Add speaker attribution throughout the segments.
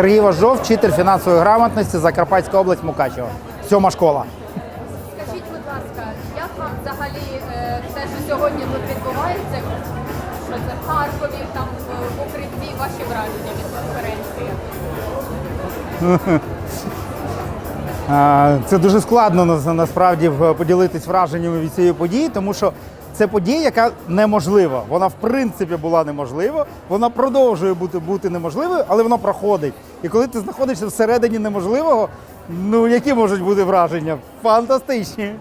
Speaker 1: Сергій Важов, вчитель фінансової грамотності Закарпатська область Мукачево. Сьома школа.
Speaker 2: Скажіть, будь ласка, як вам взагалі е, те, що сьогодні тут відбувається? Що це в Харкові, там в в укритті, ваші враження від конференції?
Speaker 1: Е, Це дуже складно на- насправді поділитись враженнями від цієї події, тому що це подія, яка неможлива. Вона в принципі була неможлива, вона продовжує бути, бути неможливою, але вона проходить. І коли ти знаходишся всередині неможливого, ну які можуть бути враження? Фантастичні.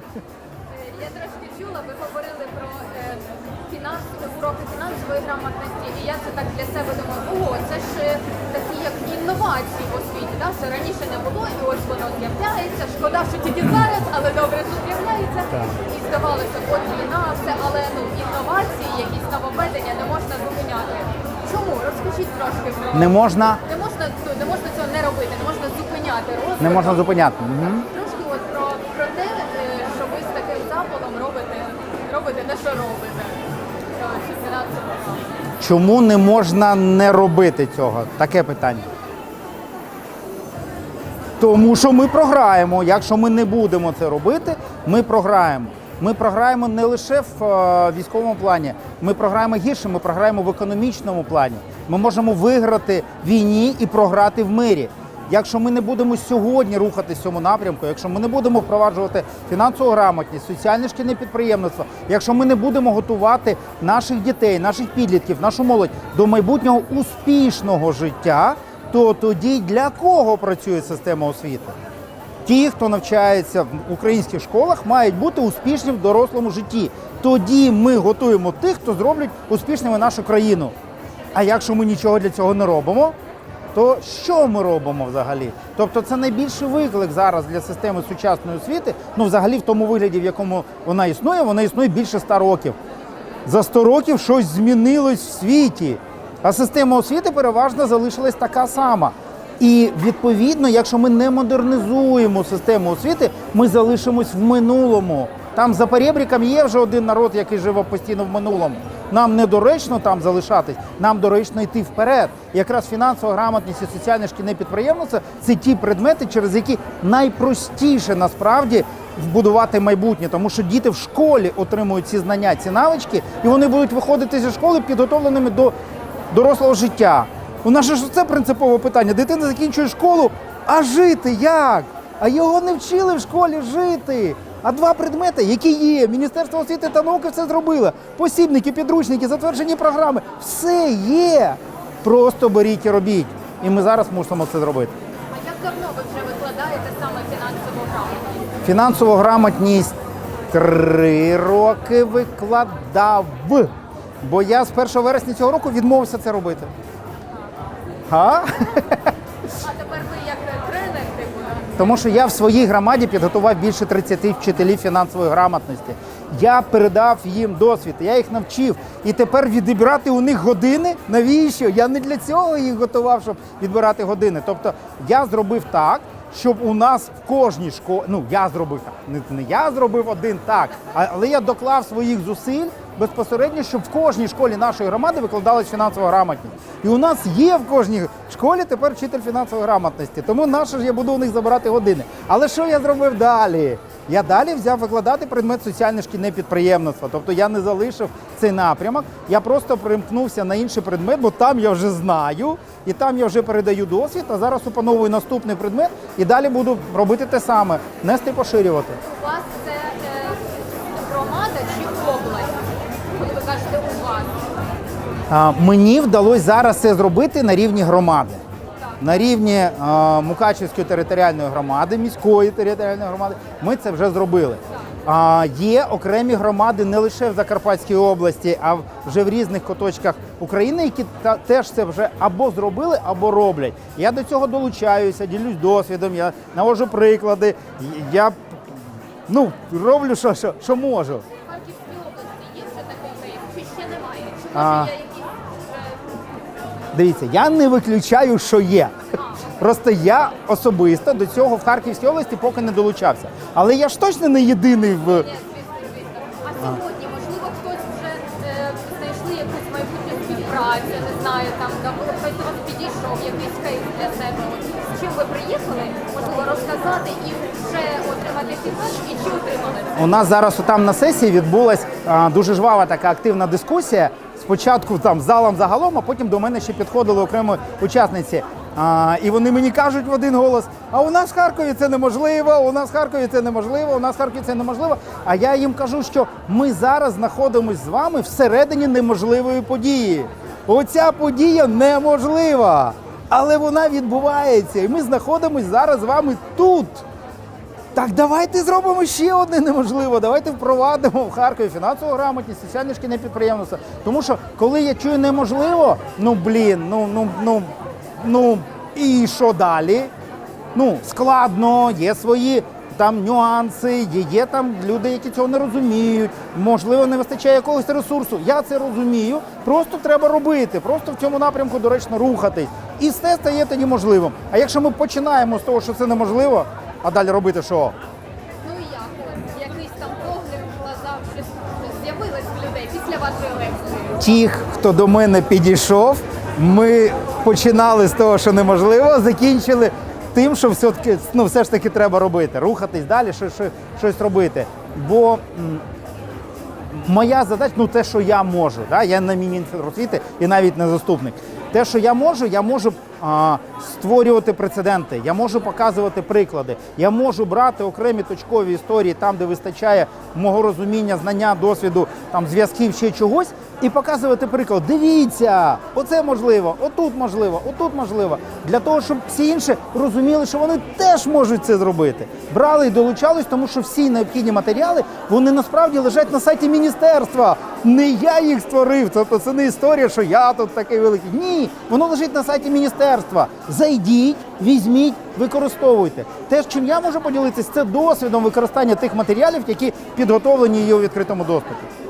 Speaker 2: Уроки фінансової грамотності, і я це так для себе думаю, ого, це ж е, такі як інновації в освіті, да? це раніше не було, і ось воно з'являється. Шкода, що тільки зараз, але добре, що з'являється. І здавалося, от війна, все, але ну інновації, якісь нововведення не можна зупиняти. Чому? Розкажіть трошки про
Speaker 1: Не можна,
Speaker 2: не можна ну, не можна цього не робити, не можна зупиняти розвиток.
Speaker 1: не можна зупиняти. Мгм.
Speaker 2: Трошки от про, про те, е, що ви з таким запалом робите, робите те, що робите.
Speaker 1: Чому не можна не робити цього? Таке питання. Тому що ми програємо. Якщо ми не будемо це робити, ми програємо. Ми програємо не лише в е, військовому плані, ми програємо гірше, ми програємо в економічному плані. Ми можемо виграти в війні і програти в мирі. Якщо ми не будемо сьогодні рухатись в цьому напрямку, якщо ми не будемо впроваджувати фінансову грамотність, соціальне шкільне підприємництво, якщо ми не будемо готувати наших дітей, наших підлітків, нашу молодь до майбутнього успішного життя, то тоді для кого працює система освіти? Ті, хто навчається в українських школах, мають бути успішні в дорослому житті. Тоді ми готуємо тих, хто зроблять успішними нашу країну. А якщо ми нічого для цього не робимо, то що ми робимо взагалі? Тобто це найбільший виклик зараз для системи сучасної освіти. Ну, взагалі, в тому вигляді, в якому вона існує, вона існує більше ста років. За 100 років щось змінилось в світі, а система освіти переважно залишилась така сама. І відповідно, якщо ми не модернізуємо систему освіти, ми залишимось в минулому. Там за перебріком є вже один народ, який живе постійно в минулому. Нам недоречно там залишатись, нам доречно йти вперед. Якраз фінансова грамотність і соціальне шкільне підприємництво це ті предмети, через які найпростіше насправді вбудувати майбутнє, тому що діти в школі отримують ці знання, ці навички, і вони будуть виходити зі школи підготовленими до дорослого життя. У нас ж це принципове питання. Дитина закінчує школу, а жити як? А його не вчили в школі жити. А два предмети, які є, Міністерство освіти та науки все зробило. Посібники, підручники, затверджені програми, все є. Просто беріть і робіть. І ми зараз мусимо це зробити.
Speaker 2: А як давно ви вже викладаєте саме фінансову грамотність?
Speaker 1: Фінансову грамотність три роки викладав. Бо я з 1 вересня цього року відмовився це робити. А?
Speaker 2: А тепер ви як тренер, типу, да?
Speaker 1: Тому що я в своїй громаді підготував більше 30 вчителів фінансової грамотності. Я передав їм досвід, я їх навчив. І тепер відбирати у них години. Навіщо? Я не для цього їх готував, щоб відбирати години. Тобто я зробив так, щоб у нас в кожній школі, ну я зробив так, не я зробив один так, але я доклав своїх зусиль безпосередньо, щоб в кожній школі нашої громади викладалась фінансова грамотність. І у нас є в кожній школі тепер вчитель фінансової грамотності. Тому наше ж я буду у них забирати години. Але що я зробив далі? Я далі взяв викладати предмет соціальне шкільне підприємництво. Тобто я не залишив цей напрямок. Я просто примкнувся на інший предмет, бо там я вже знаю, і там я вже передаю досвід. А зараз опановую наступний предмет і далі буду робити те саме, нести поширювати.
Speaker 2: У вас це е, громада чи область? Кажете у вас?
Speaker 1: Мені вдалося зараз це зробити на рівні громади. На рівні а, Мукачівської територіальної громади, міської територіальної громади, ми це вже зробили. А, є окремі громади не лише в Закарпатській області, а вже в різних куточках України, які та, теж це вже або зробили, або роблять. Я до цього долучаюся, ділюсь досвідом, я навожу приклади. Я ну, роблю, що, що, що можу. А. Дивіться, я не виключаю, що є. Просто я особисто до цього в Харківській області поки не долучався. Але я ж точно не єдиний в.
Speaker 2: А сьогодні, співпрацю, не знаю, там хтось до вас підійшов, якийсь кейс для себе? З чим ви приїхали? Можливо, розказати і вже отримати фідбек, і чи отримали?
Speaker 1: У нас зараз там на сесії відбулась дуже жвава така активна дискусія. Спочатку там залом загалом, а потім до мене ще підходили окремо учасниці. А, і вони мені кажуть в один голос: а у нас в Харкові це неможливо, у нас в Харкові це неможливо, у нас в Харкові це неможливо. А я їм кажу, що ми зараз знаходимося з вами всередині неможливої події. Оця подія неможлива, але вона відбувається. І ми знаходимося зараз з вами тут. Так давайте зробимо ще одне неможливо. Давайте впровадимо в Харкові фінансову грамотність, соціальне шкільне підприємництво. Тому що коли я чую неможливо, ну блін, ну ну ну ну і що далі? Ну складно, є свої там нюанси, є, там люди, які цього не розуміють. Можливо, не вистачає якогось ресурсу. Я це розумію. Просто треба робити, просто в цьому напрямку доречно рухатись. І все стає тоді можливим. А якщо ми починаємо з того, що це неможливо, а далі робити що?
Speaker 2: Ну і як? Якийсь там погляд в глаза щось з'явилось в людей після вашої лекції?
Speaker 1: Тих, хто до мене підійшов, ми починали з того, що неможливо, закінчили тим, що все-таки, ну, все ж таки треба робити, рухатись далі, щось, щось, робити. Бо моя задача, ну те, що я можу, да? я не міністр освіти і навіть не заступник. Те, що я можу, я можу а, створювати прецеденти, я можу показувати приклади, я можу брати окремі точкові історії там, де вистачає мого розуміння, знання, досвіду, там зв'язків ще чогось, і показувати приклад. Дивіться, оце можливо, отут можливо, отут можливо. Для того, щоб всі інші розуміли, що вони теж можуть це зробити. Брали і долучались, тому що всі необхідні матеріали вони насправді лежать на сайті міністерства. Не я їх створив. Тобто це не історія, що я тут такий великий. Ні, воно лежить на сайті міністерства. Зайдіть, візьміть, використовуйте. Те, чим я можу поділитися, це досвідом використання тих матеріалів, які підготовлені є у відкритому доступі.